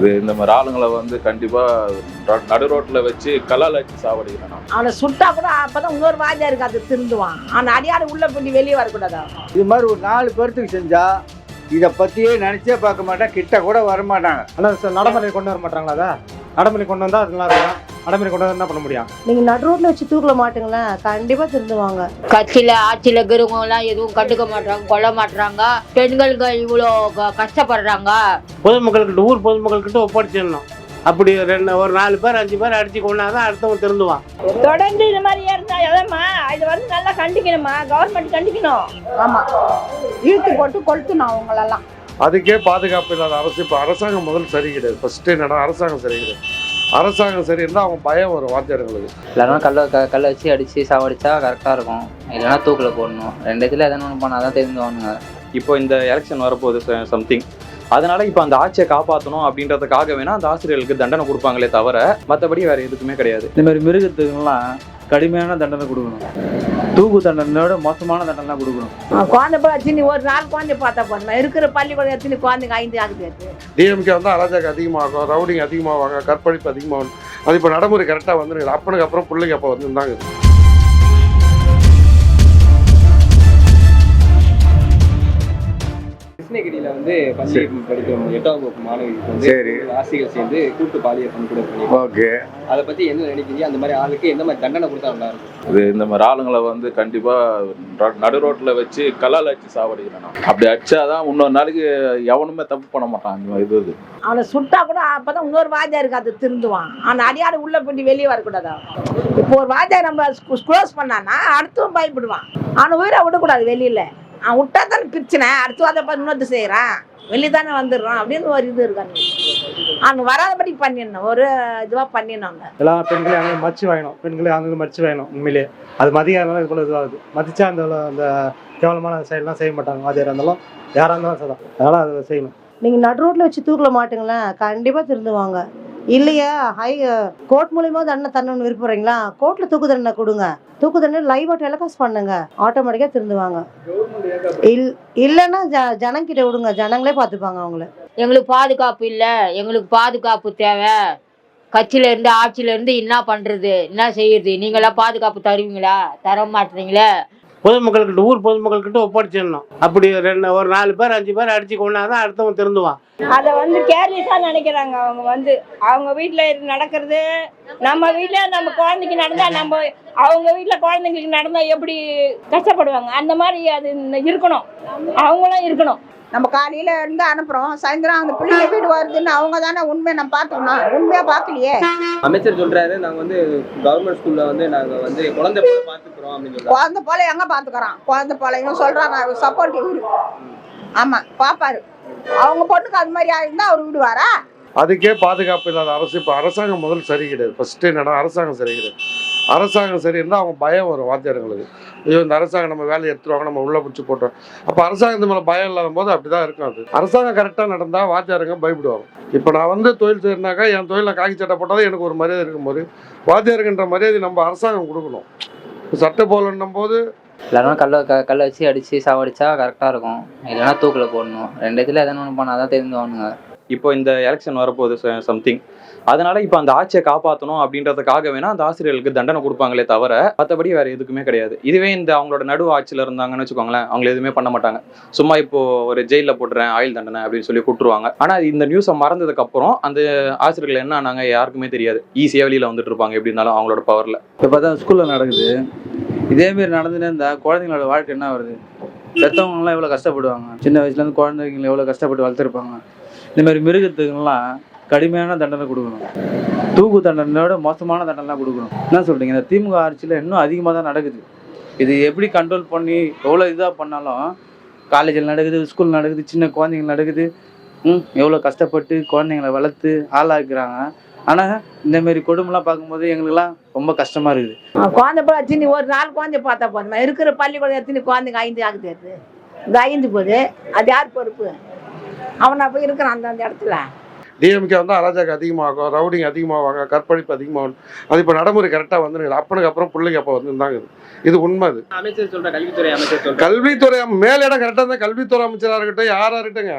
இது இந்த மாதிரி ஆளுங்களை வந்து கண்டிப்பா ர- நடு ரோட்ல வச்சு கல்லால் வச்சு சாவடிக்கிறேன். அவனை சுட்டா கூட அப்பதான் இன்னொரு வாஜா அது திருந்துவான் அவன் அடியாடு உள்ள பண்ணி வெளியே வரக்கூடாது. இது மாதிரி ஒரு நாலு பேர்த்துக்கு செஞ்சா இதை பற்றியே நினச்சே பார்க்க மாட்டான் கிட்ட கூட வரமாட்டாங்க ஆனால் நடைமுறை கொண்டு வர மாட்டாங்களா அதை நடைமுறை கொண்டு வந்தால் அது நல்லா இருக்கும் நடைமுறை கொண்டு என்ன பண்ண முடியும் நீங்க நடு ரோட்ல வச்சு தூக்கல மாட்டுங்களேன். கண்டிப்பா திருந்துவாங்க. கட்சியில ஆட்சியில இருக்கிறவங்க எல்லாம் எதுவும் கண்டுக்க மாட்டாங்க கொல்ல மாட்டாங்க பெண்கள்கள் இவ்வளோ க- கஷ்டப்படுறாங்க. பொதுமக்கள்கிட்ட ஊர் பொதுமக்கள்கிட்ட ஒப்படைச்சிடணும் அப்படி ரெண்டு ஒரு நாலு பேர் அஞ்சு பேர் அடிச்சு கொண்டாதான் அடுத்தவன் திருந்துவான். தொடர்ந்து இது மாதிரி இருந்தா எதம்மா இது வந்து நல்லா கண்டிக்கணுமா? கவர்மெண்ட் கண்டிக்கணும். ஆமா. இழுத்து போட்டு கொளுத்தணும் அவங்களெல்லாம். அதுக்கே பாதுகாப்பு இல்லாத அரசு இப்போ அரசாங்கம் முதல் சரி கிடையாது. ஃபர்ஸ்ட் என்னன்னா அரசாங்கம் சரி கிடையாது. அரசாங்கம் சரி இருந்தால் அவங்க பயம் வரும் வாத்தியார்களுக்கு இல்லைனா கல்லை க கல்லை வச்சு அடித்து சாவடிச்சா கரெக்டாக இருக்கும். இல்லைன்னா தூக்கில் போடணும். ரெண்டு இதில் எதனா ஒன்று பண்ணால் தான் தெரிஞ்சுவானுங்க. இப்போ இந்த எலெக்ஷன் வரப்போகுது சம்திங் அதனால இப்போ அந்த ஆட்சியை காப்பாற்றணும் அப்படின்றதுக்காக வேணா அந்த ஆசிரியர்களுக்கு தண்டனை கொடுப்பாங்களே தவிர மற்றபடி வேற எதுக்குமே கிடையாது. இந்த மாதிரி மிருகத்துக்கெல்லாம் கடுமையான தண்டனை கொடுக்கணும். தூக்கு தண்டனையோட மோசமான தண்டனை கொடுக்கணும். அவன் குழந்தை போல எத்தனை ஒரு நாள் குழந்தை பார்த்தா போதுமா? இருக்கிற பள்ளிக்கூடம் எத்தனை குழந்தைங்க? ஐந்து ஆகுது. டிஎம்கே வந்து அராஜகம் அதிகமாகும் ரவுடிங் அதிகமாகும் கற்பழிப்பு அதிகமாகும். அது இப்போ நடைமுறை கரெக்டாக வந்துருக்குது. அப்பனுக்கு அப்புறம் பிள்ளைங்க அப்போ வந்துருந்தாங்க. கிருஷ்ணகிரியில வந்து பள்ளி படிக்கும் எட்டாம் வகுப்பு மாணவிக்கு வந்து சரி. ஆசிரியர் சேர்ந்து கூட்டு பாலியல் பண்கொடை பண்ணி ஓகே. அதை பத்தி என்ன நினைக்கிறீங்க? அந்த மாதிரி ஆளுக்கு எந்த மாதிரி தண்டனை கொடுத்தா நல்லா இருக்கும்? இது இந்த மாதிரி ஆளுங்களை வந்து கண்டிப்பா நடு ரோட்ல வச்சு கல்லால் வச்சு சாவடிக்கிறேன். அப்படி அடிச்சாதான் இன்னொரு நாளைக்கு எவனுமே தப்பு பண்ண மாட்டான். இந்த இது இது. அவனை சுட்டா கூட அப்பதான் இன்னொரு வாஜா அது திருந்துவான். அவன் அடியாடு உள்ள பண்ணி வெளியே வரக்கூடாது. இப்போ ஒரு வாஜா நம்ம க்ளோஸ் பண்ணான்னா அடுத்தவன் பயப்படுவான். அவனை உயிரை விடக்கூடாது வெளியில. அவன் விட்டா தானே பிரச்சனை. அடுத்து அதை இன்னொரு செய்கிறான் வெளியே தானே வந்துடுறான் அப்படின்னு ஒரு இது இருக்காங்க அவன் வராதபடி பண்ணிடணும். ஒரு இதுவாக பண்ணிடணும் எல்லா பெண்களையும் அங்கே மதிச்சு வாங்கணும். பெண்களையும் அங்கே மதிச்சு வாங்கணும் உண்மையிலேயே. அது மதியாரம் இது போல இதுவாகுது. மதிச்சா அந்த அந்த கேவலமான செயல்லாம் செய்ய மாட்டாங்க. வாதியாராக இருந்தாலும் யாராக இருந்தாலும் சரிதான். அதனால் அதை செய்யணும். நீங்க நடு ரோட்ல வச்சு தூக்கல மாட்டுங்களேன். கண்டிப்பா திருந்துவாங்க. இல்லையா? ஹை கோர்ட் மூலியமா தண்டனை தரணும்னு விருப்பறீங்களா கோர்ட்ல தூக்கு தண்டனை கொடுங்க. தூக்கு தண்டனை லைவா டெலிகாஸ்ட் பண்ணுங்க. ஆட்டோமேட்டிக்கா திருந்துவாங்க. இல் இல்லைன்னா ஜ ஜனங்கிட்ட விடுங்க. ஜனங்களே பார்த்துப்பாங்க அவங்கள. எங்களுக்கு பாதுகாப்பு இல்லை. எங்களுக்கு பாதுகாப்பு தேவை. கட்சியில இருந்து ஆட்சியில இருந்து என்ன பண்றது? என்ன செய்யறது? நீங்களாம் பாதுகாப்பு தருவீங்களா? தர மாட்டீங்களே? பொதுமக்கள்கிட்ட ஊர் பொதுமக்கள்கிட்ட ஒப்படைச்சிடணும். அப்படி ரெண்டு ஒரு நாலு பேர் அஞ்சு பேர் அடிச்சு கொண்டாதான் அடுத்தவன் திருந்துவான். அதை வந்து கேர்லெஸ்ஸா நினைக்கிறாங்க அவங்க வந்து. அவங்க வீட்டுல நடக்கிறது நம்ம வீட்டுல நம்ம குழந்தைக்கு நடந்தா நம்ம அவங்க வீட்டுல குழந்தைங்களுக்கு நடந்தா எப்படி கஷ்டப்படுவாங்க? அந்த மாதிரி அது இருக்கணும். அவங்களும் இருக்கணும். நம்ம காலையில இருந்து அனுப்புறோம். சாயந்தரம் அந்த பிள்ளைங்க வீடு வருதுன்னு அவங்க தானே உண்மையை நம்ம பார்த்துக்கணும். உண்மையா பார்க்கலையே? அமைச்சர் சொல்றாரு நாங்க வந்து கவர்மெண்ட் ஸ்கூல்ல வந்து நாங்க வந்து குழந்தை போல பாத்துக்கிறோம் அப்படின்னு சொல்றாங்க குழந்தை போல எங்க பாத்துக்கறான் குழந்தை போல இவன் சொல்றான் சப்போர்ட் இவரு ஆமா பாப்பாரு. அவங்க பொண்ணுக்கு அது மாதிரி ஆயிருந்தா அவர் விடுவாரா அதுக்கே பாதுகாப்பு இல்லாத அரசு இப்போ அரசாங்கம் முதல் சரி கிடையாது. ஃபர்ஸ்ட் என்னன்னா அரசாங்கம் சரி கிடையாது. அரசாங்கம் சரி இருந்தால் அவங்க பயம் வரும் வாத்தியாரங்களுக்கு ஐயோ இந்த அரசாங்கம் நம்ம வேலையை எடுத்துருவாங்க நம்ம உள்ள பிடிச்சி போட்டோம் அப்போ அரசாங்கத்து மேலே பயம் இல்லாத போது அப்படி தான் இருக்கும் அது. அரசாங்கம் கரெக்டாக நடந்தால் வாத்தியாருங்க பயப்படுவாங்க. இப்போ நான் வந்து தொழில் செய்யறனாக்கா என் தொழிலில் காக்கி சட்டை போட்டால் எனக்கு ஒரு மரியாதை இருக்கும்போது வாத்தியாருக்குன்ற மரியாதை நம்ம அரசாங்கம் கொடுக்கணும். சட்டை போலன்னும் போது இல்லைனா கல்லை க கல்லை வச்சு அடித்து சாவடிச்சா கரெக்டாக இருக்கும். இல்லைன்னா தூக்கில் போடணும். ரெண்டு இதில் எதனா ஒன்று பண்ணால் தான் தெரிஞ்சுவானுங்க. இப்போ இந்த எலெக்ஷன் வரப்போகுது சம்திங் அதனால இப்போ அந்த ஆட்சியை காப்பாற்றணும் அப்படின்றதுக்காக வேணா அந்த ஆசிரியர்களுக்கு தண்டனை கொடுப்பாங்களே தவிர மற்றபடி வேற எதுக்குமே கிடையாது. இதுவே இந்த அவங்களோட நடு ஆட்சியில் இருந்தாங்கன்னு வச்சுக்கோங்களேன் அவங்க எதுவுமே பண்ண மாட்டாங்க. சும்மா இப்போ ஒரு ஜெயிலில் போட்டுறேன் ஆயுள் தண்டனை அப்படின்னு சொல்லி கூட்டுருவாங்க. ஆனால் இந்த நியூஸை மறந்ததுக்கு அப்புறம் அந்த ஆசிரியர்கள் என்ன ஆனாங்க யாருக்குமே தெரியாது. ஈஸியாக வெளியில் வந்துட்டு இருப்பாங்க எப்படி இருந்தாலும் அவங்களோட பவரில் இப்போ பார்த்தா ஸ்கூலில் நடக்குது. இதேமாரி நடந்துட்டே இருந்தால் குழந்தைங்களோட வாழ்க்கை என்ன வருது பெற்றவங்களாம் எவ்வளோ கஷ்டப்படுவாங்க? சின்ன வயசுலேருந்து குழந்தைங்களை எவ்வளோ கஷ்டப்பட்டு வளர்த்துருப்பாங்க? இந்த மாதிரி மிருகத்துக்கெல்லாம் கடுமையான தண்டனை கொடுக்கணும். தூக்கு தண்டனையோட மோசமான தண்டனை கொடுக்கணும். என்ன சொல்கிறீங்க இந்த திமுக ஆட்சியில் இன்னும் அதிகமாக தான் நடக்குது. இது எப்படி கண்ட்ரோல் பண்ணி எவ்வளோ இதாக பண்ணாலும் காலேஜில் நடக்குது ஸ்கூல் நடக்குது சின்ன குழந்தைங்க நடக்குது. ம் எவ்வளோ கஷ்டப்பட்டு குழந்தைங்களை வளர்த்து ஆளாக்குறாங்க. ஆனால் இந்தமாரி கொடுமைலாம் பார்க்கும்போது எங்களுக்கெல்லாம் ரொம்ப கஷ்டமாக இருக்குது. குழந்தை போல சின்ன ஒரு நாள் குழந்தை பார்த்தா போதுமா? இருக்கிற பள்ளிக்கூடம் எத்தனை குழந்தைங்க ஐந்து ஆகுது அது? இந்த ஐந்து போகுது. அது யார் பொறுப்பு? அவனா போய் இருக்கிறான் அந்த அந்த இடத்துல. டிஎம்கே வந்து அராஜகம் அதிகமாகும் ரவுடிங் அதிகமாவாங்க கற்பழிப்பு அதிகமாகும். அது இப்போ நடைமுறை கரெக்டாக வந்துருக்குது. அப்பனுக்கு அப்புறம் பிள்ளைங்க அப்போ வந்துருந்தாங்க இது. உண்மை அது. அமைச்சர் சொல்ற கல்வித்துறை அமைச்சர் கல்வித்துறை மேலிடம் கரெக்டாக இருந்தால் கல்வித்துறை அமைச்சராக இருக்கட்டும் யாராக இருக்கட்டுங்க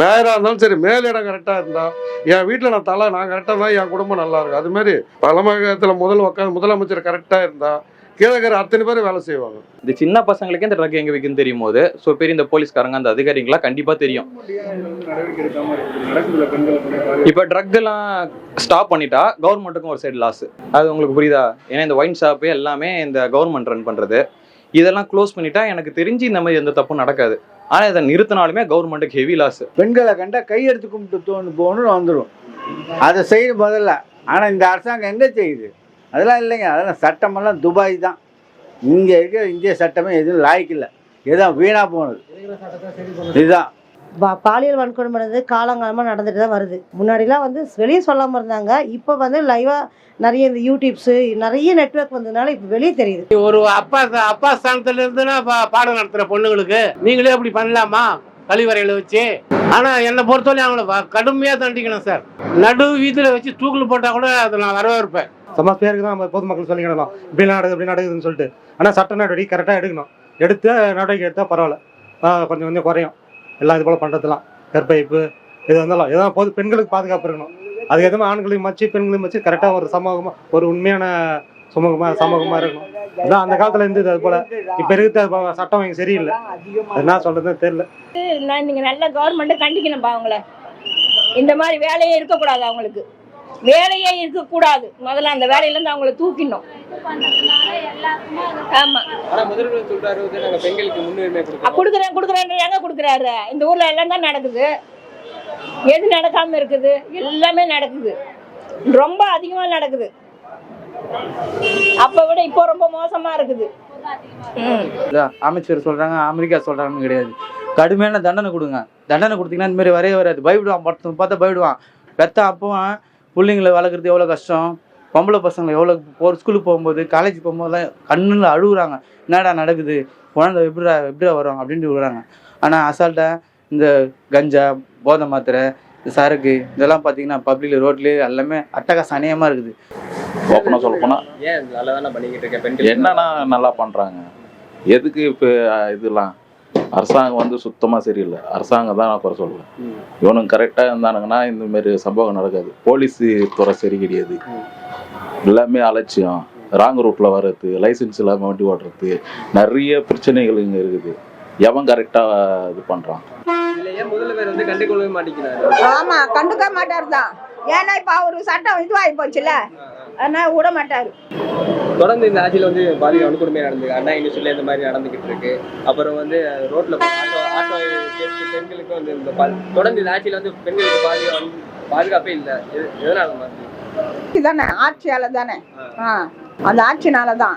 மேயராக இருந்தாலும் சரி மேலிடம் கரெக்டாக இருந்தால் என் வீட்டில் நான் தலை நான் கரெக்டாக இருந்தால் என் குடும்பம் நல்லா இருக்கும். அதுமாரி தலைமையகத்தில் முதல் உட்காந்து முதலமைச்சர் கரெக்டாக இருந்தால் கீழே இருக்கிற அத்தனை பேர் வேலை செய்வாங்க. இந்த சின்ன பசங்களுக்கே இந்த ட்ரக் எங்க விற்குன்னு தெரியும் போது ஸோ பெரிய இந்த போலீஸ்காரங்க அந்த அதிகாரிங்களாம் கண்டிப்பா தெரியும். இப்போ ட்ரக் எல்லாம் ஸ்டாப் பண்ணிட்டா கவர்மெண்ட்டுக்கும் ஒரு சைடு லாஸ் அது உங்களுக்கு புரியுதா? ஏன்னா இந்த ஒயின் ஷாப்பு எல்லாமே இந்த கவர்மெண்ட் ரன் பண்றது. இதெல்லாம் க்ளோஸ் பண்ணிட்டா எனக்கு தெரிஞ்சு இந்த மாதிரி எந்த தப்பும் நடக்காது. ஆனா இதை நிறுத்தினாலுமே கவர்மெண்ட்டுக்கு ஹெவி லாஸ் பெண்களை கண்டா கையெடுத்து கும்பிட்டு தோணு போகணும்னு வந்துடும் அதை செய்யணும் முதல்ல. ஆனால் இந்த அரசாங்கம் எங்கே செய்யுது? அதெல்லாம் இல்லைங்க. அதெல்லாம் சட்டமெல்லாம் துபாய் தான். இங்கே இருக்கிற இந்திய சட்டமே எதுவும் லாய்க்கில்லை எதுவும் வீணாக போனது. இதுதான். பா- பாலியல் வன்கொடுமை நடந்தது காலங்காலமாக நடந்துட்டு தான் வருது. முன்னாடிலாம் வந்து வெளியே சொல்லாமல் இருந்தாங்க. இப்போ வந்து லைவாக நிறைய இந்த யூடியூப்ஸு நிறைய நெட்வொர்க் வந்ததுனால இப்போ வெளியே தெரியுது. ஒரு அப்பா அப்பா ஸ்தானத்துல இருந்துன்னா பாடம் நடத்துற பொண்ணுங்களுக்கு நீங்களே அப்படி பண்ணலாமா? கழிவறையில் வச்சு ஆனால் என்னை பொறுத்தவரை அவங்கள கடுமையாக தண்டிக்கணும் சார். நடு வீதியில் வச்சு தூக்கில் போட்டால் கூட அதை நான் வரவேற்பேன். சமா பேருக்கு தான் பொதுமக்கள் சொல்லிக்கிடலாம் இப்படி நடக்குது இப்படி நடக்குதுன்னு சொல்லிட்டு. ஆனால் சட்ட நடவடிக்கை கரெக்டாக எடுக்கணும். எடுத்து நடவடிக்கை எடுத்தால் பரவாயில்ல. கொஞ்சம் கொஞ்சம் குறையும். எல்லாம் இது போல் பண்ணுறதுலாம் கற்பழிப்பு இது வந்தாலும் இதெல்லாம் பொது பெண்களுக்கு பாதுகாப்பு இருக்கணும். அதுக்கு எதுவுமே ஆண்களையும் மச்சு பெண்களையும் வச்சு கரெக்டாக ஒரு சமூகமாக ஒரு உண்மையான சமூகமாக சமூகமாக இருக்கணும் அதான் அந்த காலத்தில் இருந்தது அது போல். இப்போ இருக்கிற சட்டம் இங்கே சரியில்லை. என்ன சொல்கிறதுன்னு தெரியல. நான் நீங்க நல்ல கவர்மெண்ட் கண்டிக்கணும்ப்பா அவங்கள. இந்த மாதிரி வேலையே இருக்கக்கூடாது அவங்களுக்கு. வேலையே இருக்கக்கூடாது. முதல்ல அந்த வேலையில இருந்து அவங்கள தூக்கிடணும். கொடுக்குறேன் கொடுக்குறேன் எங்க கொடுக்குறாரு? இந்த ஊர்ல எல்லாம் தான் நடக்குது. எது நடக்காம இருக்குது? எல்லாமே நடக்குது. ரொம்ப அதிகமா நடக்குது. அப்ப விட இப்போ ரொம்ப மோசமா இருக்குது. அமைச்சர் சொல்றாங்க அமெரிக்கா சொல்றாங்கன்னு கிடையாது. கடுமையான தண்டனை கொடுங்க. தண்டனை கொடுத்தீங்கன்னா இந்த மாதிரி வரைய வராது. பயப்படுவான். படத்தை பார்த்தா பயப்படுவான். பெத்த அப்பவும் பிள்ளைங்களை வளர்க்குறது எவ்வளோ கஷ்டம்? பொம்பளை பசங்களை எவ்வளோ ஒரு ஸ்கூலுக்கு போகும்போது காலேஜ் போகும்போதெல்லாம் கண்ணில் அழுகுறாங்க. என்னடா நடக்குது? குழந்தை எப்படிடா எப்படிடா வரும் அப்படின்ட்டு விடுறாங்க ஆனால் அசால்ட்டாக இந்த கஞ்சா போதை மாத்திரை சரக்கு இதெல்லாம் பார்த்தீங்கன்னா பப்ளிக் ரோட்லேயே எல்லாமே அட்டகாச அநியமாக இருக்குது. ஓப்பனாக சொல்ல போனால் என்னன்னா நல்லா பண்ணுறாங்க எதுக்கு இப்போ இதெல்லாம்? அரசாங்கம் வந்து சுத்தமாக சரியில்லை. அரசாங்கம் தான் நான் குறை சொல்லுவேன். இவனுங்க கரெக்டாக இருந்தானுங்கன்னா இந்த மாதிரி சம்பவம் நடக்காது. போலீஸ் துறை சரி கிடையாது. எல்லாமே அலட்சியம். ராங் ரூட்டில் வர்றது லைசன்ஸ் இல்லாமல் வண்டி ஓட்டுறது நிறைய பிரச்சனைகள் இங்கே இருக்குது. எவன் கரெக்டாக இது பண்ணுறான் ஆமா கண்டுக்க மாட்டார் தான் ஏன்னா இப்ப அவரு சட்டம் இதுவாகி போச்சுல அதனால விட மாட்டாரு. தொடர்ந்து இந்த ஆட்சியில வந்து பாலியல் வன்கொடுமை நடந்து அண்ணா யூனிவர்சிட்டியில இந்த மாதிரி நடந்துகிட்டு இருக்கு. அப்புறம் வந்து ரோட்ல ஆட்டோ பெண்களுக்கு வந்து இந்த தொடர்ந்து இந்த ஆட்சியில வந்து பெண்களுக்கு பாலியல் பாதுகாப்பே இல்லை. எது- எதனால மாதிரி தானே ஆட்சியால தானே. ஆ. அந்த ஆட்சினால தான்